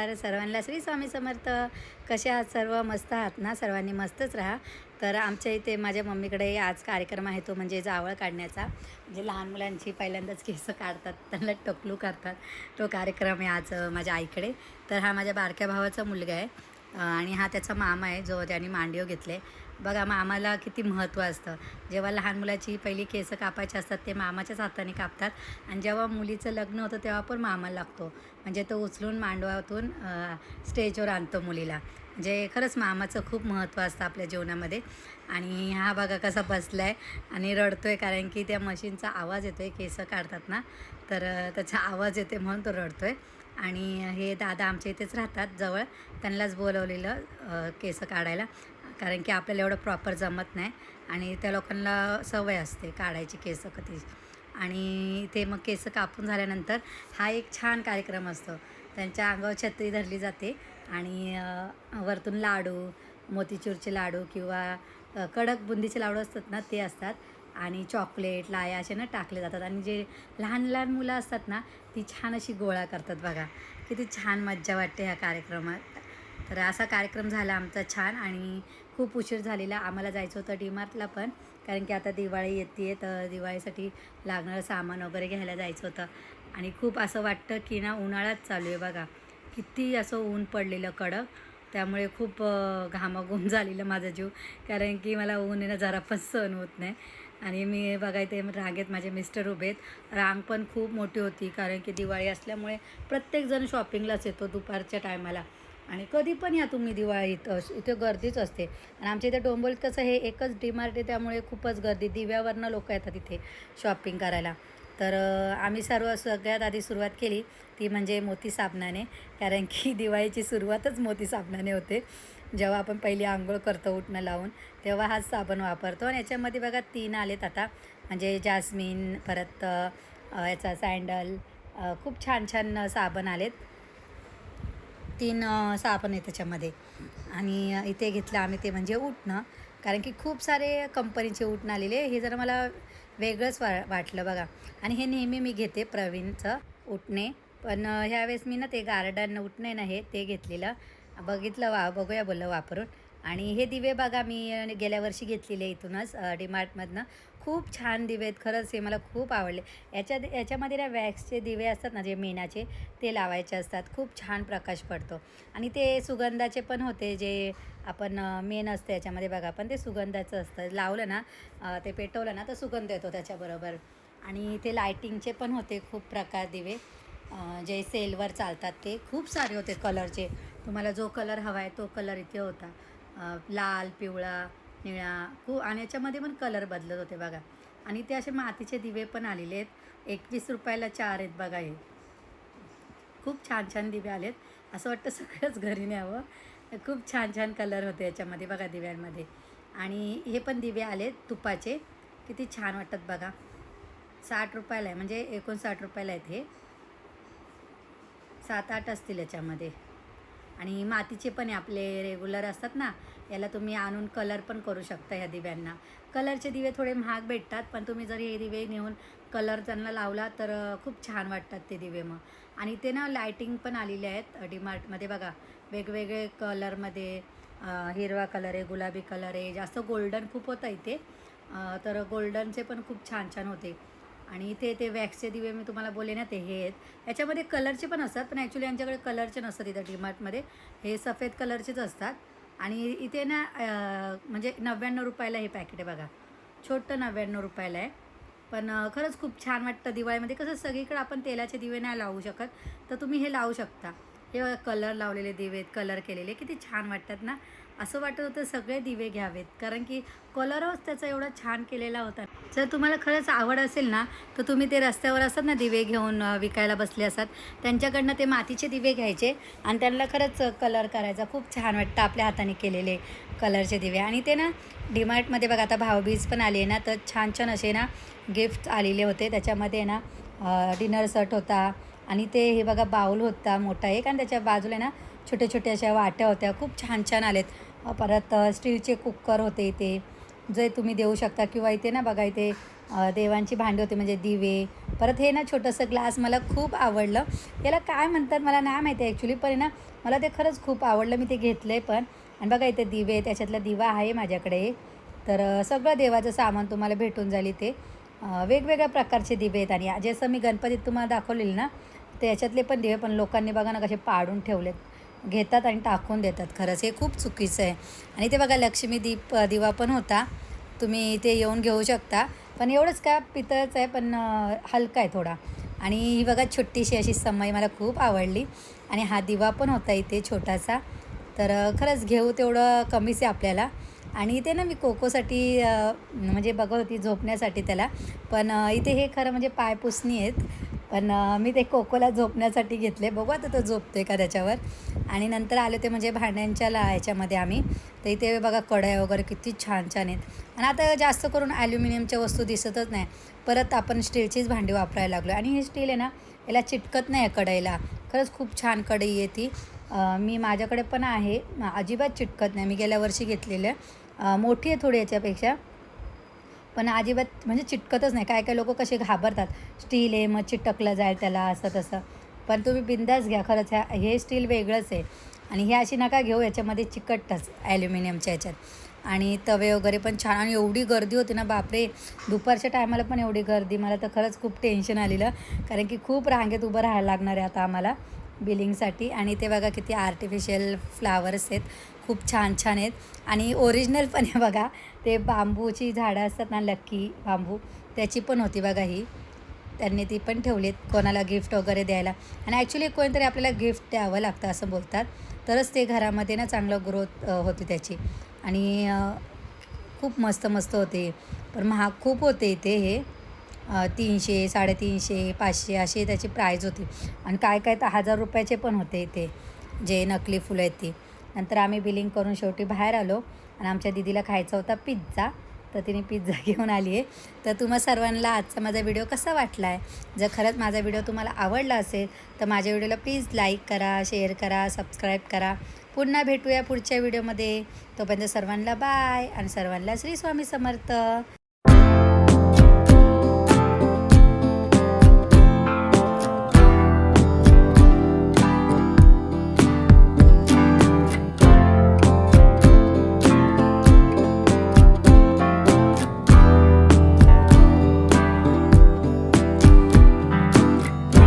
नमस्कार. सर्वांना श्री स्वामी समर्थ. कसे आहात सर्व? मस्त आहात ना? सर्वांनी मस्तच राहा. तर आमच्या इथे माझ्या मम्मीकडे आज कार्यक्रम आहे तो म्हणजे जावळ काढण्याचा. म्हणजे लहान मुलांची पहिल्यांदाच केस काढतात. त्यांना टकलू करतात. तो कार्यक्रम आहे आज माझ्या आईकडे. तर हा माझ्या बारक्या भावाचा मुलगा आहे. आणि हा त्याचा मामा आहे जो त्याने मांडीव घेतले. बघा मामाला किती महत्त्व असतं. जेव्हा लहान मुलाची पहिली केस कापायची असतात ते मामाच्याच हाताने कापतात. आणि जेव्हा मुलीचं लग्न होतं तेव्हा पण मामा लागतो. म्हणजे तो उचलून मांडवातून स्टेजवर आणतो मुलीला. म्हणजे खरंच मामाचं खूप महत्त्व असतं आपल्या जीवनामध्ये. आणि हा बघा कसा बसला आहे आणि रडतो आहे कारण की त्या मशीनचा आवाज येतो आहे केस काढतात ना तर त्याचा आवाज येते म्हणून तो रडतो आहे आणि हे दादा आमच्या इथेच राहतात जवळ. त्यांनाच बोलवलेलं केसं केस काढायला. कारण की आपल्याला एवढं प्रॉपर जमत नाही आणि त्या लोकांना सवय असते काढायची केस कधी. आणि ते मग केस कापून झाल्यानंतर हा एक छान कार्यक्रम असतो. त्यांच्या अंगावर छत्री धरली जाते आणि वरतून लाडू मोतीचूरचे लाडू किंवा कडक बुंदीचे लाडू असतात ना ते असतात. आणि चॉकलेट लाया असे ना टाकले जातात. आणि जे लहान लहान मुलं असतात ना ती छान अशी गोळा करतात बघा. किती छान मज्जा वाटते ह्या कार्यक्रमात. तर असा कार्यक्रम झाला आमचा छान आणि खूप उशीर झालेला. आम्हाला जायचं होतं डीमार्टला पण. कारण की आता दिवाळी येते तर दिवाळीसाठी लागणारं सामान वगैरे घ्यायला जायचं होतं. आणि खूप असं वाटतं की ना उन्हाळाच चालू आहे बघा. किती असं ऊन पडलेलं कडक. त्यामुळे खूप घामाघूम झालेलं माझा जीव. कारण की मला ऊन येणं जरा पण सहन होत नाही. आणि मी बघायते रांगेत माझे मिस्टर उभे आहेत. रांग पण खूप मोठी होती. कारण की दिवाळी असल्यामुळे प्रत्येकजण शॉपिंगलाच येतो दुपारच्या टायमाला आणि कधी पण या तुम्ही दिवाळीत इथं इथे गर्दीच असते. आणि आमच्या इथे डोंबोलीत कसं हे एकच डीमार्ट आहे त्यामुळे खूपच गर्दी. दिव्यावरनं लोक येतात इथे शॉपिंग करायला. तर आम्ही सर्व सगळ्यात आधी सुरुवात केली ती म्हणजे मोती साबणाने. कारण की दिवाळीची सुरुवातच मोती साबणाने होते. जेव्हा आपण पहिली आंघोळ करतो उठणं लावून तेव्हा हाच साबण वापरतो. आणि याच्यामध्ये बघा तीन आलेत आता. म्हणजे जास्मिन परत याचा सँडल खूप छान छान साबण आलेत. तीन साबण आहे त्याच्यामध्ये. आणि इथे घेतलं आम्ही ते म्हणजे उठणं कारण की खूप सारे कंपनीचे उठणं आलेले हे जरा मला वेगळंच वा वाटलं बघा. आणि हे नेहमी मी घेते प्रवीणचं उठणे पण ह्यावेळेस मी ना ते गार्डन उठणे ना हे ते घेतलेलं. बघितलं वा बघूया बोललं वापरून. आणि हे दिवे बघा मी गेल्या वर्षी घेतलेले इथूनच डीमार्टमधनं खूप छान दिवे आहेत खरंच हे मला खूप आवडले. याच्या याच्यामध्ये ना वॅक्सचे दिवे असतात ना जे मेणाचे ते लावायचे असतात. खूप छान प्रकाश पडतो. आणि ते सुगंधाचे पण होते जे आपण मेन असतं याच्यामध्ये बघा पण ते सुगंधाचं असतं. लावलं ना ते पेटवलं ना तर सुगंध येतो त्याच्याबरोबर. आणि ते लायटिंगचे पण होते खूप प्रकार दिवे. जे सेलवर चालतात ते खूप सारे होते कलरचे. तुम्हाला जो कलर हवा आहे तो कलर इथे होता. लाल पिवळा निळा खूप आणि याच्यामध्ये पण कलर बदलत होते बघा. आणि ते असे मातीचे दिवे पण आलेले आहेत. एकवीस रुपयाला चार आहेत बघा हे. खूप छान छान दिवे आलेत. असं वाटतं सगळंच घरी न्यावं. खूप छान छान कलर होते याच्यामध्ये बघा दिव्यांमध्ये. आणि हे पण दिवे आलेत तुपाचे. किती छान वाटतात बघा. साठ रुपयाला आहे. म्हणजे एकोणसाठ रुपयाला आहेत हे. सात आठ असतील याच्यामध्ये. आणि मातीचे पण आहे आपले रेग्युलर असतात ना याला तुम्ही आणून कलर पण करू शकता ह्या दिव्यांना. कलरचे दिवे थोडे महाग भेटतात पण तुम्ही जर हे दिवे नेऊन कलर त्यांना लावला तर खूप छान वाटतात ते दिवे मग. आणि ते ना लायटिंग पण आलेले आहेत डीमार्टमध्ये बघा वेगवेगळे कलरमध्ये हिरवा कलर आहे गुलाबी कलर आहे जास्त गोल्डन खूप होतं इथे. तर गोल्डनचे पण खूप छान छान होते. आणि इथे ते वॅक्सचे दिवे मी तुम्हाला बोले ना ते हे आहेत. याच्यामध्ये कलरचे पण असतात पण ॲक्च्युली यांच्याकडे कलरचे नसतात इथं डीमार्टमध्ये. हे सफेद कलरचेच असतात. आणि इथे ना म्हणजे नव्याण्णव रुपयाला हे पॅकेट आहे बघा. छोटं नव्याण्णव रुपयाला आहे. पण खरंच खूप छान वाटतं दिवाळीमध्ये. कसं सगळीकडे आपण तेलाचे दिवे नाही लावू शकत. तर तुम्ही हे लावू शकता. हे कलर लावलेले दिवे कलर केलेले. किती छान वाटतात ना. असं वाटत होतं सगळे दिवे घ्यावेत. कारण की कलरच त्याचा एवढा छान केलेला होता. जर तुम्हाला खरंच आवड असेल ना तर तुम्ही ते रस्त्यावर असतात ना दिवे घेऊन विकायला बसले असतात त्यांच्याकडनं ते मातीचे दिवे घ्यायचे आणि त्यांना खरंच कलर करायचा. खूप छान वाटतं आपल्या हाताने केलेले कलरचे दिवे. आणि ते ना डीमार्टमध्ये बघा आता भाऊबीज पण आली आहे ना तर छान छान असे ना गिफ्ट आलेले होते. त्याच्यामध्ये ना डिनर सट होता आणि ते हे बघा बाऊल होता मोठा एक आणि त्याच्या बाजूला ना छोटे छोटे अशा वाट्या होत्या. खूप छान छान आलेत. परत स्टीलचे कुकर होते इथे. जे तुम्ही देऊ शकता किंवा इथे ना बघा इथे देवांची भांडी होती म्हणजे दिवे. परत हे ना छोटंसं ग्लास मला खूप आवडलं. याला काय म्हणतात मला नाही माहिती ॲक्च्युली पण आहे ना मला ते खरंच खूप आवडलं. मी ते घेतलं आहे पण. आणि बघा इथे दिवे त्याच्यातला दिवा आहे माझ्याकडे. तर सगळं देवाचं सामान तुम्हाला भेटून जाईल इथे. वेगवेगळ्या प्रकारचे दिवे आहेत आणि जसं मी गणपतीत तुम्हाला दाखवलेलं ना त्याच्यातले पण दिवे पण लोकांनी बघा ना कसे पाडून ठेवलेत. घेतात आणि टाकून देतात खरंच. हे खूप चुकीचं आहे. आणि ते बघा लक्ष्मी दीप दिवा पण होता. तुम्ही इथे येऊन घेऊ शकता. पण एवढंच का? पितळच आहे पण हलका आहे थोडा. आणि ही बघा छोटीशी अशी समय मला खूप आवडली. आणि हा दिवा पण होता इथे छोटासा. तर खरंच घेऊ तेवढं कमीच आहे आपल्याला. आणि इथे ना मी कोकोसाठी म्हणजे बघत होती झोपण्यासाठी त्याला. पण इथे हे खरं म्हणजे पायपुसणी आहेत. पण मी ते कोकोला झोपण्यासाठी घेतले. बघू आता तो आहे का त्याच्यावर. आणि नंतर आले ते म्हणजे भांड्यांच्या ला ह्याच्यामध्ये आम्ही. तर इथे बघा कढया वगैरे किती छान छान आहेत. आणि आता जास्त करून ॲल्युमिनियमच्या वस्तू दिसतच नाही. परत आपण स्टीलचीच भांडी वापरायला लागलो आणि हे स्टील आहे ना याला चिटकत नाही आहे कढईला. खरंच खूप छान कढई आहे ती. मी माझ्याकडे पण आहे. अजिबात चिटकत नाही. मी गेल्या वर्षी घेतलेलं मोठी आहे थोडी याच्यापेक्षा. पण अजिबात म्हणजे चिटकतच नाही. काय काय लोक कसे घाबरतात. स्टील आहे मग चिटकलं जाईल त्याला असं तसं. पण तुम्ही बिंदास घ्या खरंच ह्या हे स्टील वेगळंच आहे. आणि हे अशी नका घेऊ याच्यामध्ये चिकटच ॲल्युमिनियमच्या ह्याच्यात आणि तवे वगैरे पण छान. आणि एवढी गर्दी होती ना बापरे. दुपारच्या टायमाला पण एवढी गर्दी. मला तर खरंच खूप टेन्शन आलेलं. कारण की खूप रांगेत उभं राहायला लागणार आहे आता आम्हाला बिलिंगसाठी. आणि ते बघा किती आर्टिफिशियल फ्लावर्स आहेत. खूप छान छान आहेत. आणि ओरिजिनल पण आहे बघा. ते बांबूची झाडं असतात ना लक्की बांबू त्याची पण होती बघा ही. त्यांनी ती पण ठेवलीत कोणाला गिफ्ट वगैरे द्यायला. आणि ॲक्च्युली कोणीतरी आपल्याला गिफ्ट द्यावं लागतं असं बोलतात. तरच ते घरामध्ये ना चांगलं ग्रोथ होती त्याची. आणि खूप मस्त मस्त होते. पण महाग खूप होते इथे हे. तीनशे साडेतीनशे पाचशे अशी त्याची प्राईज होती. आणि काय काय तर हजार रुपयाचे पण होते इथे. जे नकली फुलं आहेत ती. नंतर आम्ही बिलिंग करून शेवटी बाहेर आलो. आणि आमच्या दिदीला खायचा होता पिझ्झा तर तिने पिझ्झा घेऊन आली आहे. तर तुम्हा सर्वांना आजचा माझा व्हिडिओ कसा वाटला आहे जर खरंच माझा व्हिडिओ तुम्हाला आवडला असेल तर माझ्या व्हिडिओला प्लीज लाईक करा शेअर करा सबस्क्राईब करा. पुन्हा भेटूया पुढच्या व्हिडिओमध्ये. तोपर्यंत सर्वांना बाय आणि सर्वांना श्री स्वामी समर्थ.